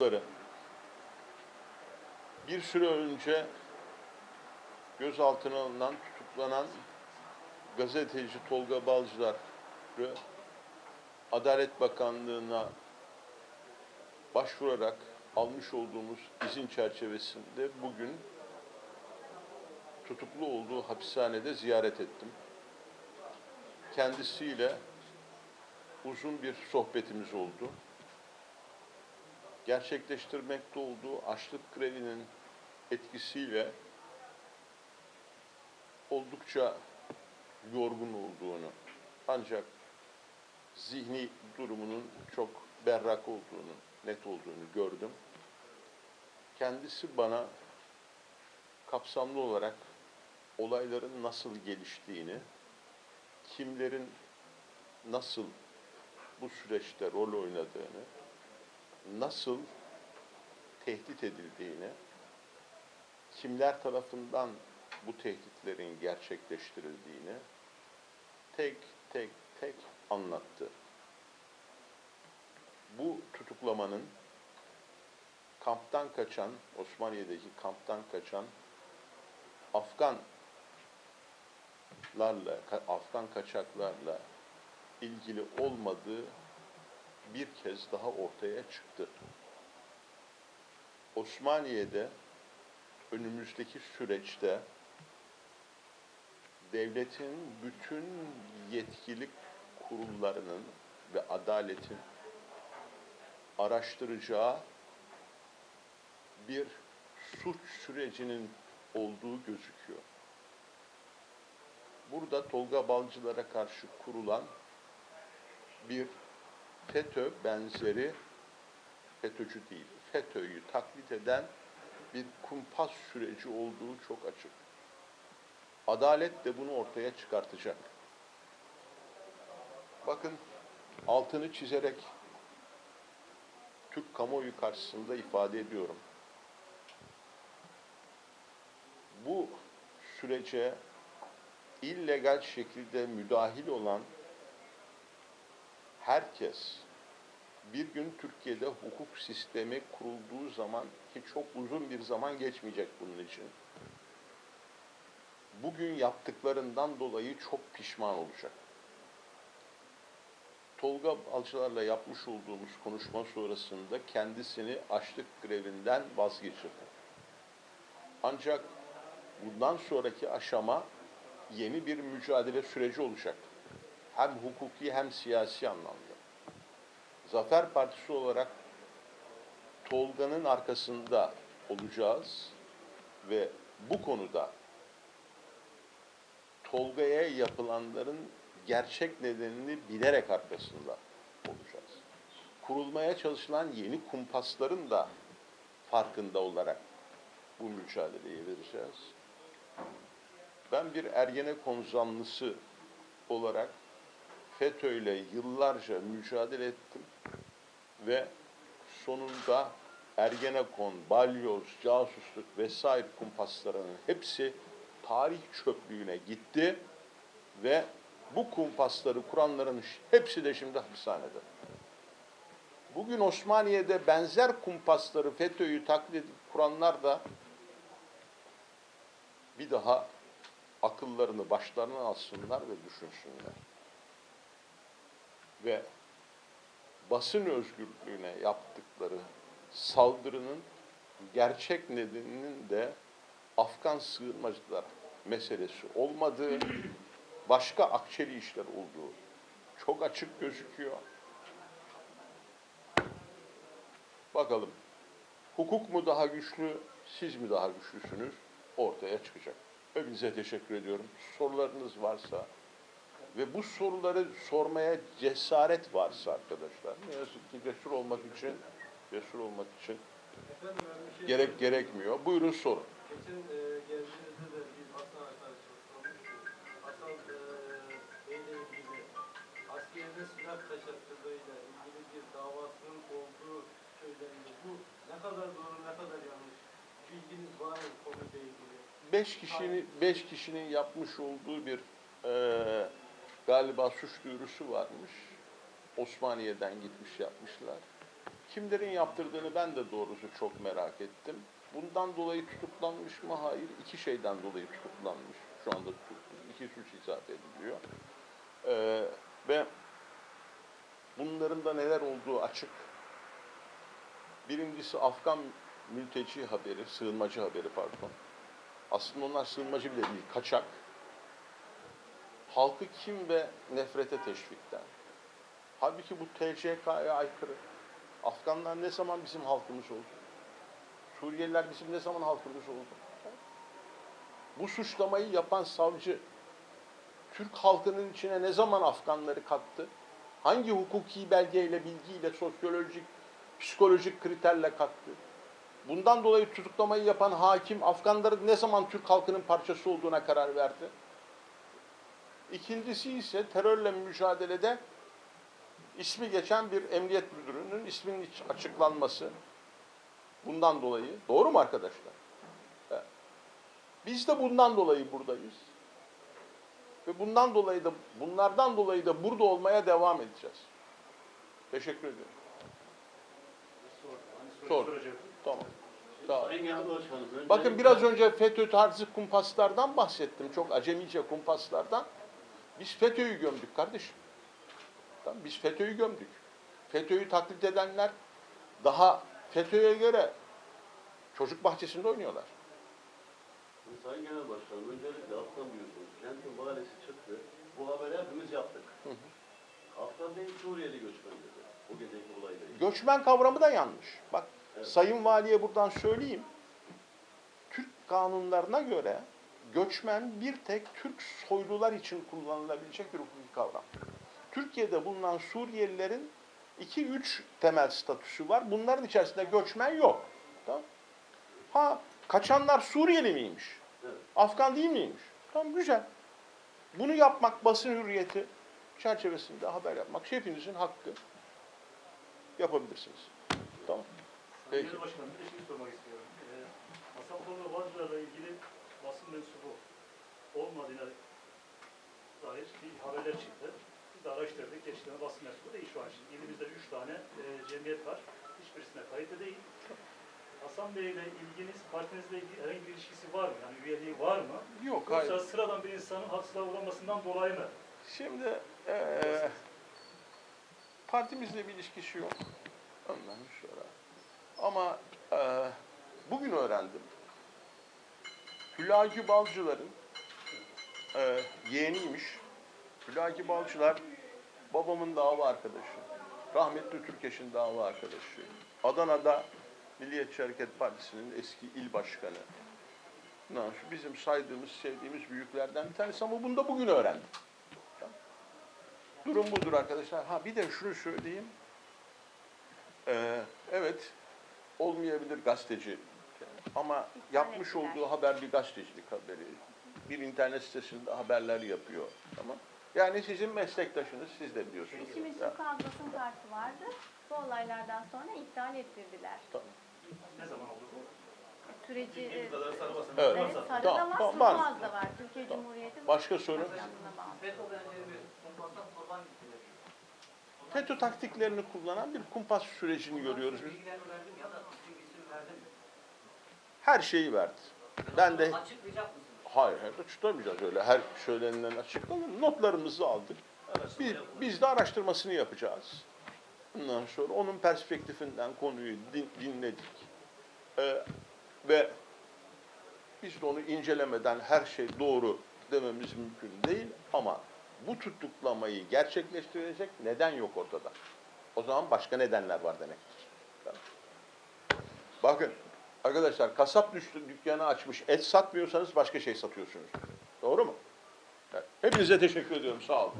Bunları bir süre önce gözaltına alınan, tutuklanan gazeteci Tolga Balcılar'ı Adalet Bakanlığı'na başvurarak almış olduğumuz izin çerçevesinde bugün tutuklu olduğu hapishanede ziyaret ettim. Kendisiyle uzun bir sohbetimiz oldu gerçekleştirmekte olduğu açlık grevinin etkisiyle oldukça yorgun olduğunu ancak zihni durumunun çok berrak olduğunu, net olduğunu gördüm. Kendisi bana kapsamlı olarak olayların nasıl geliştiğini, kimlerin nasıl bu süreçte rol oynadığını, nasıl tehdit edildiğini, kimler tarafından bu tehditlerin gerçekleştirildiğini tek tek tek anlattı. Bu tutuklamanın kamptan kaçan, Osmaniye'deki kamptan kaçan Afganlarla, Afgan kaçaklarla ilgili olmadığı bir kez daha ortaya çıktı. Osmaniye'de önümüzdeki süreçte devletin bütün yetkili kurullarının ve adaletin araştıracağı bir suç sürecinin olduğu gözüküyor. Burada Tolga Balcılar'a karşı kurulan bir FETÖ benzeri, FETÖ'cü değil, FETÖ'yü taklit eden bir kumpas süreci olduğu çok açık. Adalet de bunu ortaya çıkartacak. Bakın altını çizerek Türk kamuoyu karşısında ifade ediyorum. Bu sürece illegal şekilde müdahil olan herkes bir gün Türkiye'de hukuk sistemi kurulduğu zaman ki çok uzun bir zaman geçmeyecek bunun için. Bugün yaptıklarından dolayı çok pişman olacak. Tolga Alçılar'la yapmış olduğumuz konuşma sonrasında kendisini açlık grevinden vazgeçirdi. Ancak bundan sonraki aşama yeni bir mücadele süreci olacak hem hukuki hem siyasi anlamda. Zafer Partisi olarak Tolga'nın arkasında olacağız ve bu konuda Tolga'ya yapılanların gerçek nedenini bilerek arkasında olacağız. Kurulmaya çalışılan yeni kumpasların da farkında olarak bu mücadeleyi vereceğiz. Ben bir Ergenekon zanlısı olarak FETÖ'yle yıllarca mücadele ettim. Ve sonunda Ergenekon, Balyoz, casusluk vesaire kumpaslarının hepsi tarih çöplüğüne gitti. Ve bu kumpasları kuranların hepsi de şimdi hapishanede. Bugün Osmaniye'de benzer kumpasları FETÖ'yü taklit kuranlar da bir daha akıllarını başlarına alsınlar ve düşünsünler ve basın özgürlüğüne yaptıkları saldırının gerçek nedeninin de Afgan sığınmacılar meselesi olmadığı, başka akçeli işler olduğu çok açık gözüküyor. Bakalım hukuk mu daha güçlü, siz mi daha güçlüsünüz ortaya çıkacak. Hepinize teşekkür ediyorum. Sorularınız varsa ve bu soruları sormaya cesaret varsa arkadaşlar, ne yazık ki cesur olmak için, cesur olmak için Efendim şey gerek gerekmiyor. Buyurun sorun. Geçen e, geldiğinizde de biz Hasan arkadaşımız. Hasan e, ilgili askerine silah kaçakçılığıyla ilgili bir davasının olduğu söylendi. Bu ne kadar doğru ne kadar yanlış? Bilginiz var mı konuyla ilgili? Beş kişinin, beş kişinin yapmış olduğu bir eee, galiba suç duyurusu varmış. Osmaniye'den gitmiş yapmışlar. Kimlerin yaptırdığını ben de doğrusu çok merak ettim. Bundan dolayı tutuklanmış mı? Hayır. İki şeyden dolayı tutuklanmış. Şu anda tutuklu. İki suç ispat ediliyor. Ee, ve bunların da neler olduğu açık. Birincisi Afgan mülteci haberi, sığınmacı haberi pardon. Aslında onlar sığınmacı bile değil, kaçak. Halkı kim ve nefrete teşvikten. Halbuki bu TCK'ya aykırı. Afganlar ne zaman bizim halkımız oldu? Suriyeliler bizim ne zaman halkımız oldu? Bu suçlamayı yapan savcı Türk halkının içine ne zaman Afganları kattı? Hangi hukuki belgeyle, bilgiyle, sosyolojik, psikolojik kriterle kattı? Bundan dolayı tutuklamayı yapan hakim Afganların ne zaman Türk halkının parçası olduğuna karar verdi? İkincisi ise terörle mücadelede ismi geçen bir emniyet müdürünün isminin hiç açıklanması. Bundan dolayı. Doğru mu arkadaşlar? Evet. Biz de bundan dolayı buradayız. Ve bundan dolayı da bunlardan dolayı da burada olmaya devam edeceğiz. Teşekkür ediyorum. Sor. Tamam. Sağ Bakın biraz önce FETÖ tarzı kumpaslardan bahsettim. Çok acemice kumpaslardan. Biz FETÖ'yü gömdük kardeşim. Tamam, biz FETÖ'yü gömdük. FETÖ'yü taklit edenler daha FETÖ'ye göre çocuk bahçesinde oynuyorlar. Sayın Genel Başkanım, öncelikle Afgan biliyorsunuz. Kentin valisi çıktı. Bu haberi hepimiz yaptık. Hı hı. Afgan değil Suriyeli göçmen dedi. Bu geceki olayla ilgili. Göçmen kavramı da yanlış. Bak Evet. Sayın Valiye buradan söyleyeyim. Türk kanunlarına göre göçmen bir tek Türk soylular için kullanılabilecek bir hukuki kavram. Türkiye'de bulunan Suriyelilerin 2-3 temel statüsü var. Bunların içerisinde göçmen yok. Tamam. Ha kaçanlar Suriyeli miymiş? Evet. Afgan değil miymiş? Tamam güzel. Bunu yapmak basın hürriyeti çerçevesinde haber yapmak hepinizin hakkı. Yapabilirsiniz. Tamam. Peki. Başkanım bir şey sormak istiyorum. Ee, ve Bağcılar'la ilgili basın mensubu olmadığına dair bir haberler çıktı. Biz de araştırdık. Gerçekten basın mensubu değil şu an. Şimdi ilimizde üç tane e, cemiyet var. Hiçbirisine kayıtlı değil. Hasan Bey ile ilginiz, partinizle ilgili herhangi bir ilişkisi var mı? Yani üyeliği var mı? Yok Yoksa hayır. sıradan bir insanın haksızlığa uğramasından dolayı mı? Şimdi eee partimizle bir ilişkisi yok. Ondan sonra. Ama eee, bugün öğrendim. Hülagi Balcılar'ın eee yeğeniymiş. Hülagi Balcılar babamın dava arkadaşı. Rahmetli Türkeş'in dava arkadaşı. Adana'da Milliyetçi Hareket Partisi'nin eski il başkanı. Bizim saydığımız, sevdiğimiz büyüklerden bir tanesi ama bunu da bugün öğrendim. Durum budur arkadaşlar. Ha bir de şunu söyleyeyim. Ee, evet, olmayabilir gazeteci. Ama yapmış olduğu haber bir gazetecilik haberi. Bir internet sitesinde haberler yapıyor. Tamam. Yani sizin meslektaşınız, siz de biliyorsunuz. Çok az basın kartı vardı. Bu olaylardan sonra iptal ettirdiler. tamam. Ne zaman oldu bu? Süreci e, sarı. Evet. evet, sarıda Tamam, var, tamam, var. da var. Türkiye Tamam. Cumhuriyeti Başka soru? FETÖ taktiklerini kullanan bir kumpas sürecini görüyoruz biz. Bilgilerini verdim ya da isim verdim. Her şeyi verdi. Ben de hayır, hayır açıklamayacağız öyle. Her söylenilen açıklanır. Notlarımızı aldık. Biz, biz de araştırmasını yapacağız. Ondan sonra onun perspektifinden konuyu din- dinledik. Ee, ve biz de onu incelemeden her şey doğru dememiz mümkün değil ama bu tutuklamayı gerçekleştirecek neden yok ortada. O zaman başka nedenler var demektir. Bakın arkadaşlar kasap düştü dükkanı açmış et satmıyorsanız başka şey satıyorsunuz. Doğru mu? Hepinize teşekkür ediyorum. Sağ olun.